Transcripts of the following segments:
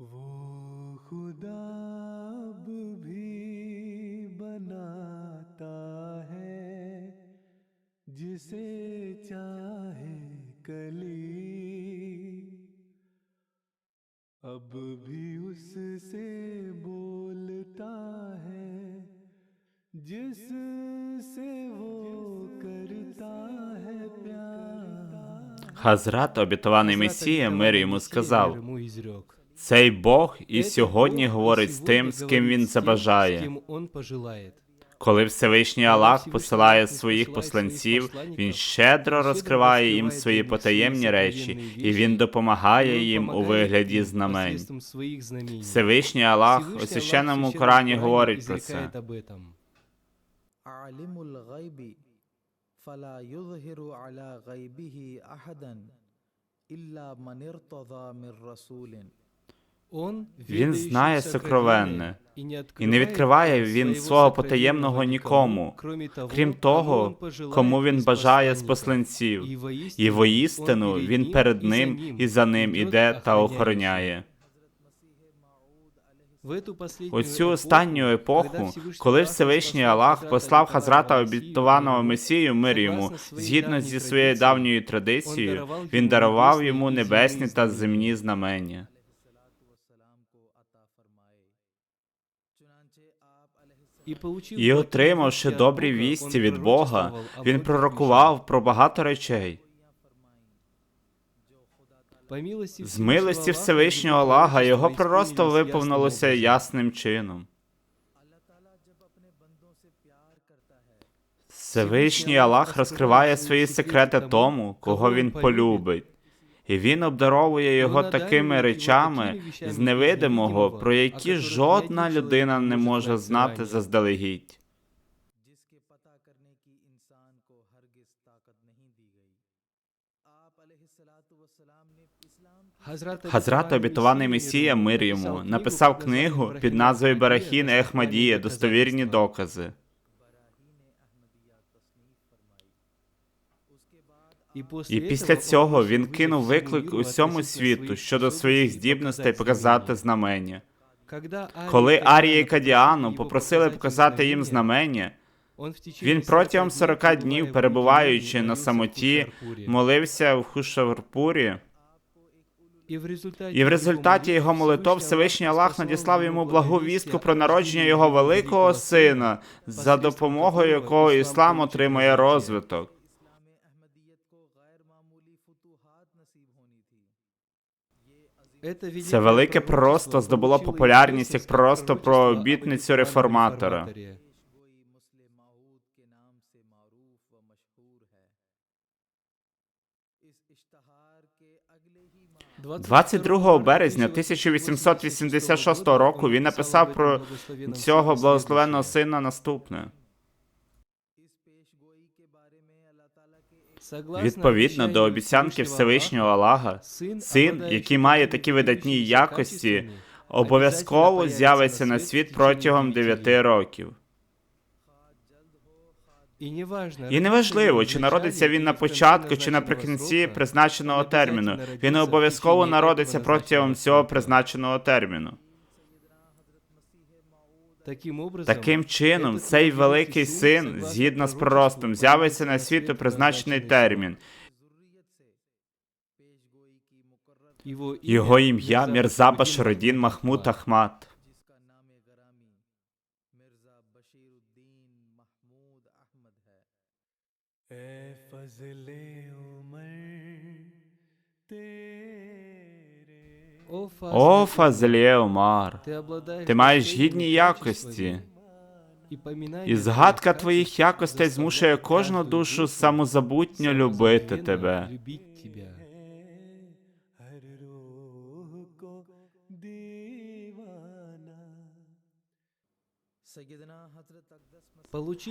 वो खुदा अब भी बनाता है जिसे चाहे कली अब भी उससे बोलता है जिससे वो करता है प्यार Хазрат, обітований Месія, мир йому сказав: Ему изрек. цей Бог і сьогодні говорить з тим, з ким він С забажає. кем он пожелает. Коли Всевишній Аллах посилає своїх посланців, він щедро розкриває їм свої потаємні речі, і він допомагає їм у вигляді знамень. Посредством своих знамений. Всевишній Аллах у Всевышний священному Аллах в Корані Священном говорить про Коране це. изрекает об этом. عالم الغيب فلا يظهر على غيبه احدا الا من ارتضى من رسول Он, він знає сокровенне, і не відкриває він свого потаємного нікому, крім того, кому він бажає з посланців. І воістину він перед ним і за ним іде та охороняє. У цю останню епоху, коли Всевишній Аллах послав Хазрата обітованого Месію мир йому, згідно зі своєю давньою традицією, він дарував йому небесні та земні знамення. І отримавши добрі вісті від Бога, він пророкував про багато речей. З милості Всевишнього Аллаха його пророцтво виповнилося ясним чином. Всевишній Аллах розкриває свої секрети тому, кого він полюбить, і він обдаровує його такими речами з невидимого, про які жодна людина не може знати заздалегідь. Хазрат, обітований Месія мир йому написав книгу під назвою Барахін Ехмадія. Достовірні докази. І після цього він кинув виклик усьому світу щодо своїх здібностей показати знамення. Коли Арія і Кадіану попросили показати їм знамення, він протягом 40 днів, перебуваючи на самоті, молився в Хушаврпурі, і в результаті його молитов Всевишній Аллах надіслав йому благу вістку про народження його великого сина, за допомогою якого іслам отримує розвиток. Це велике пророцтво здобуло популярність як просто про обітницю реформатора. «22 березня 1886 року він написав про цього благословенного сина наступне. Відповідно до обіцянки Всевишнього Аллаха, син, який має такі видатні якості, обов'язково з'явиться на світ протягом 9 років. І неважливо, чи народиться він на початку, чи наприкінці призначеного терміну. Він обов'язково народиться протягом цього призначеного терміну. Таким чином, цей великий син, згідно з проростом, з'явиться на світ у призначений термін. Його ім'я Мірзаба Шародін Махмуд Ахмат. О, Фазлє Омар, ти маєш гідні якості, і згадка твоїх якостей змушує кожну душу самозабутньо любити тебе.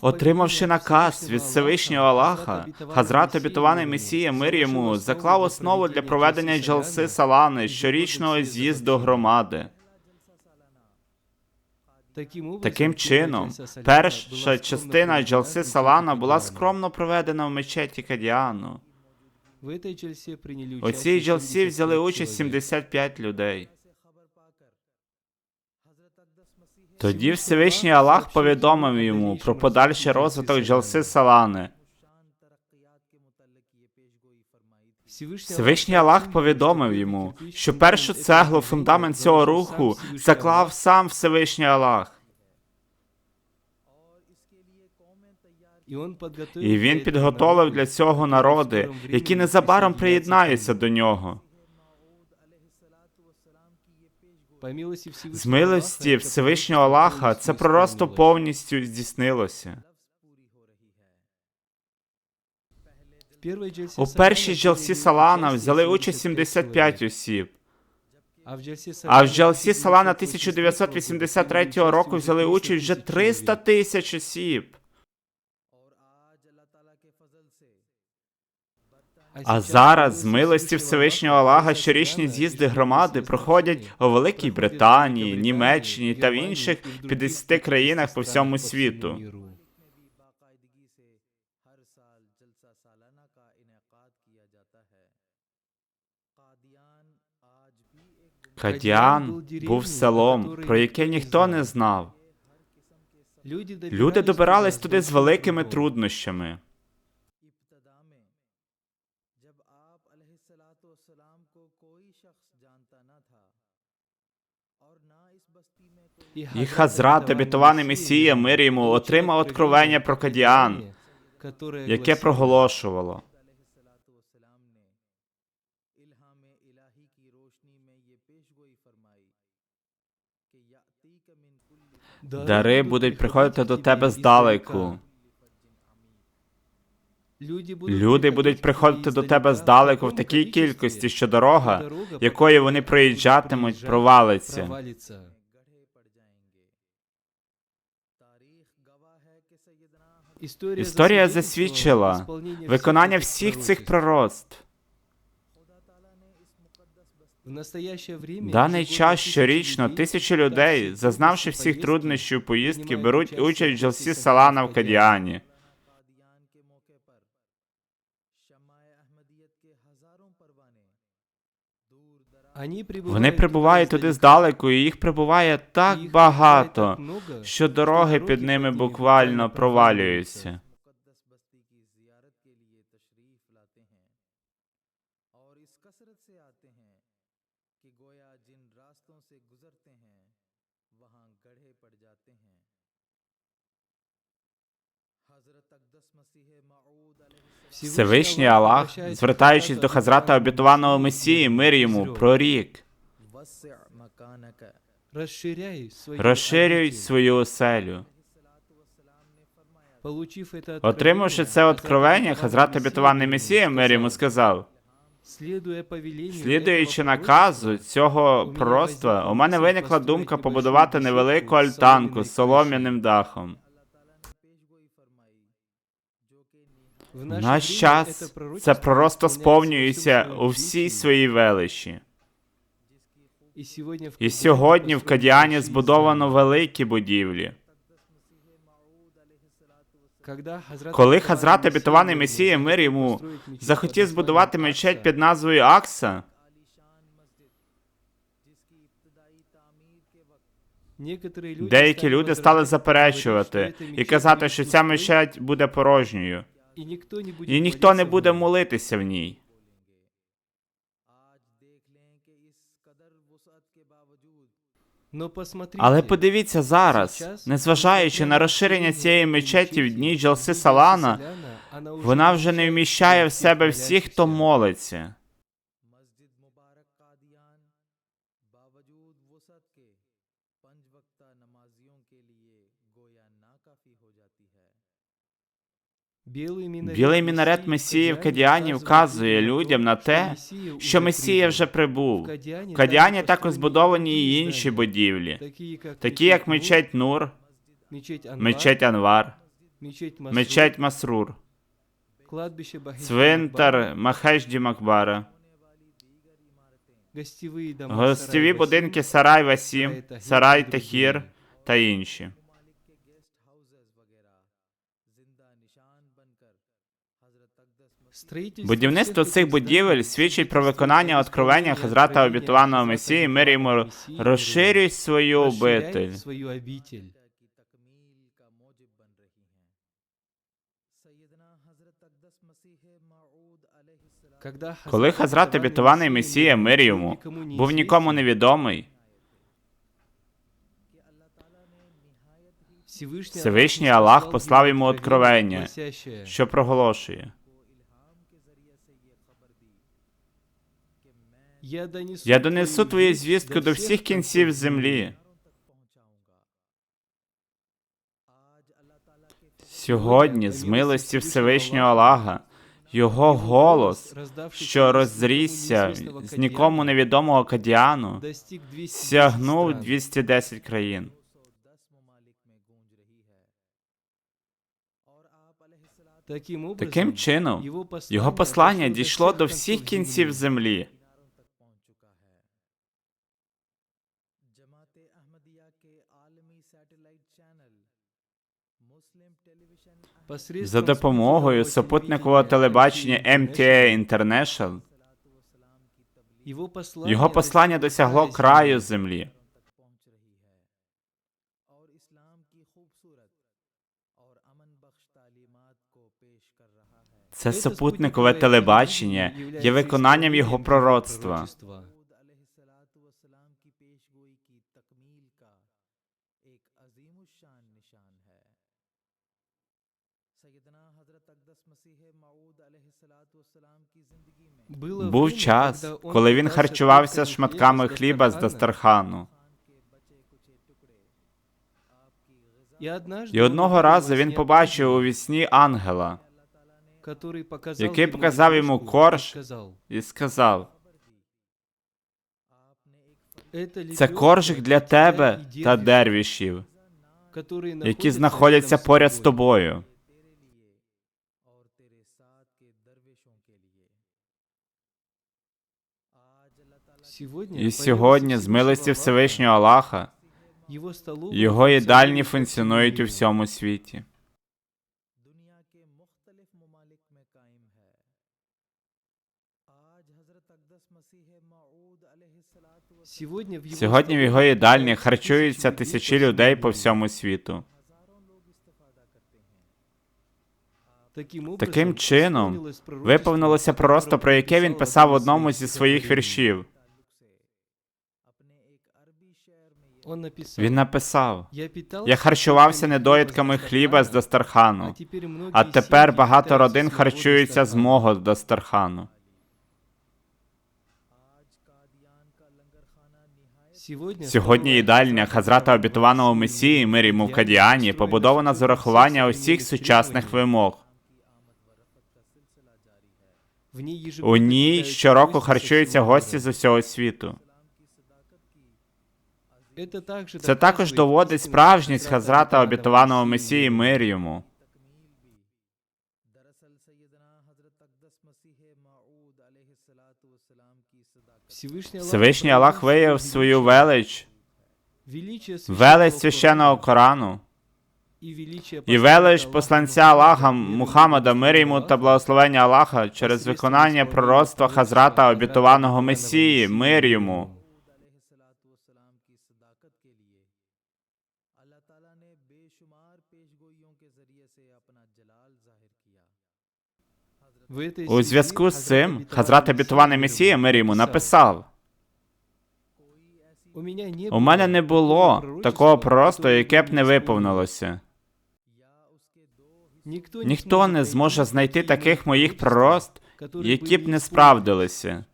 Отримавши наказ від Всевишнього Аллаха, Хазрат обітований Месія мир йому заклав основу для проведення джалси Салани щорічного з'їзду громади. Таким чином, перша частина джалси Салана була скромно проведена в мечеті Кадіану. У цій джалсі взяли участь 75 людей. Тоді Всевишній Аллах повідомив йому про подальший розвиток Джалси Салани. Всевишній Аллах повідомив йому, що першу цеглу, фундамент цього руху заклав сам Всевишній Аллах. І він підготовив для цього народи, які незабаром приєднаються до нього. З милості Всевишнього Аллаха це пророцтво повністю здійснилося. У першій джалсі Салана взяли участь 75 осіб, а в джалсі Салана 1983 року взяли участь вже 300 тисяч осіб. А зараз, з милості Всевишнього Аллаха, щорічні з'їзди громади проходять у Великій Британії, Німеччині та в інших 50 країнах по всьому світу. Кадіан був селом, про яке ніхто не знав. Люди добирались туди з великими труднощами. І Хазрат, обітований Месія, мир йому, отримав откровення про Кадіан, яке проголошувало. Дари будуть приходити до тебе здалеку. Люди будуть приходити до тебе здалеку в такій кількості, що дорога, якою вони проїжджатимуть, провалиться. Історія засвідчила виконання всіх цих пророцтв. В даний час щорічно тисячі людей, зазнавши всіх труднощів поїздки, беруть участь в джелсі Салана в Кадіані. Вони прибувають туди здалеку, і їх прибуває так багато, що дороги під ними буквально провалюються. Всевишній Аллах, звертаючись до Хазрата обітованого Месії, мир йому, прорік. Розширюй свою оселю. Отримавши це откровення, Хазрат обітований Месія мир йому сказав. Слідуючи наказу цього пророцтва, у мене виникла думка побудувати невелику альтанку з солом'яним дахом. В наш час це пророцтво сповнюється у всій своїй величі. І сьогодні в Кадіані збудовано великі будівлі. Коли Хазрат обітований Месія, мир йому, захотів збудувати мечеть під назвою Акса, деякі люди стали заперечувати і казати, що ця мечеть буде порожньою, і ніхто не буде молитися в ній. Але подивіться зараз, незважаючи на розширення цієї мечеті в дні Джалси Салана, вона вже не вміщає в себе всіх, хто молиться. Білий мінарет Месії в Кадіані вказує людям на те, що Месія вже прибув. В Кадіані також збудовані і інші будівлі, такі як мечеть Нур, мечеть Анвар, мечеть Масрур, цвинтар Махешді Макбара, гостєві будинки Сарай Васім, Сарай Тахір та інші. Будівництво цих будівель свідчить про виконання откровення Хазрата обітуваного Месії, мир йому розширюй свою обитель. Коли Хазрат обітований Месія, мир йому, був нікому невідомий, Всевишній Аллах послав йому откровення, що проголошує. Я донесу, твою звістку до всіх кінців землі. Сьогодні, з милості Всевишнього Аллаха, його голос, що розрісся з нікому невідомого Кадіану, достиг 210 сягнув стран. 210 країн. Таким чином, його послання дійшло до всіх кінців землі. За допомогою супутникового телебачення MTA International його послання досягло краю землі. Це супутникове телебачення є виконанням його пророцтва. Був час, коли він харчувався шматками хліба з Дастархану. І одного разу він побачив у вісні ангела, який показав йому корж і сказав: це коржик для тебе та дервішів, які знаходяться поряд з тобою. І сьогодні, з милості Всевишнього Аллаха, його їдальні функціонують у всьому світі. Сьогодні в його їдальні харчуються тисячі людей по всьому світу. Таким чином виповнилося просто про яке він писав в одному зі своїх віршів. Він написав: Я харчувався недоїдками хліба з Дастархану, а тепер багато родин харчуються з мого Дастархану. Сьогодні їдальня Хазрата обітованого Месії мир йому в Кадіані побудована з урахування усіх сучасних вимог. У ній щороку харчуються гості з усього світу. Це також доводить справжність Хазрата обітованого Месії мир йому. Всевишній Аллах виявив свою велич, велич священного Корану і велич посланця Аллаха Мухаммада, мир йому та благословення Аллаха через виконання пророцтва Хазрата обітованого Месії, мир йому. У зв'язку з цим Хазрат обітований Месія, мир йому, написав: У мене не було такого пророцтва, яке б не виповнилося. Ніхто не зможе знайти таких моїх пророцтв, які б не справдилися.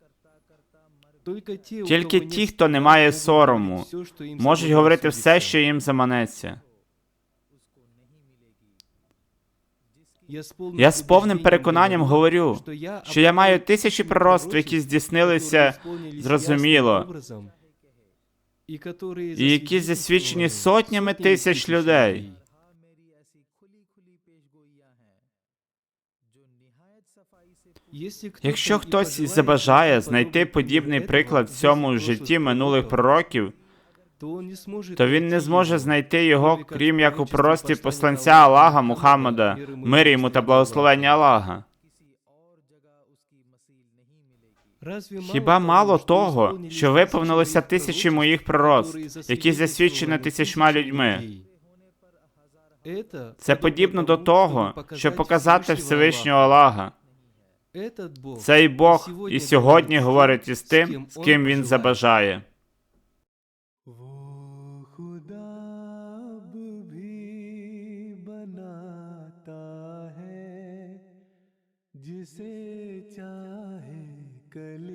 Тільки ті, хто не має сорому, можуть говорити все, що їм заманеться. Я з повним переконанням говорю, що я маю тисячі пророцтв, які здійснилися зрозуміло, і які засвідчені сотнями тисяч людей. Якщо хтось забажає знайти подібний приклад в цьому житті минулих пророків то він не зможе знайти його, крім як у прорості посланця Аллаха Мухаммада, мир йому та благословення Аллаха. Хіба мало того, що виповнилося тисячі моїх пророцтв, які засвідчені тисячма людьми? Це подібно до того, щоб показати Всевишнього Аллаха. Цей Бог і сьогодні говорить із тим, з ким він забажає. जिसे चाहे कली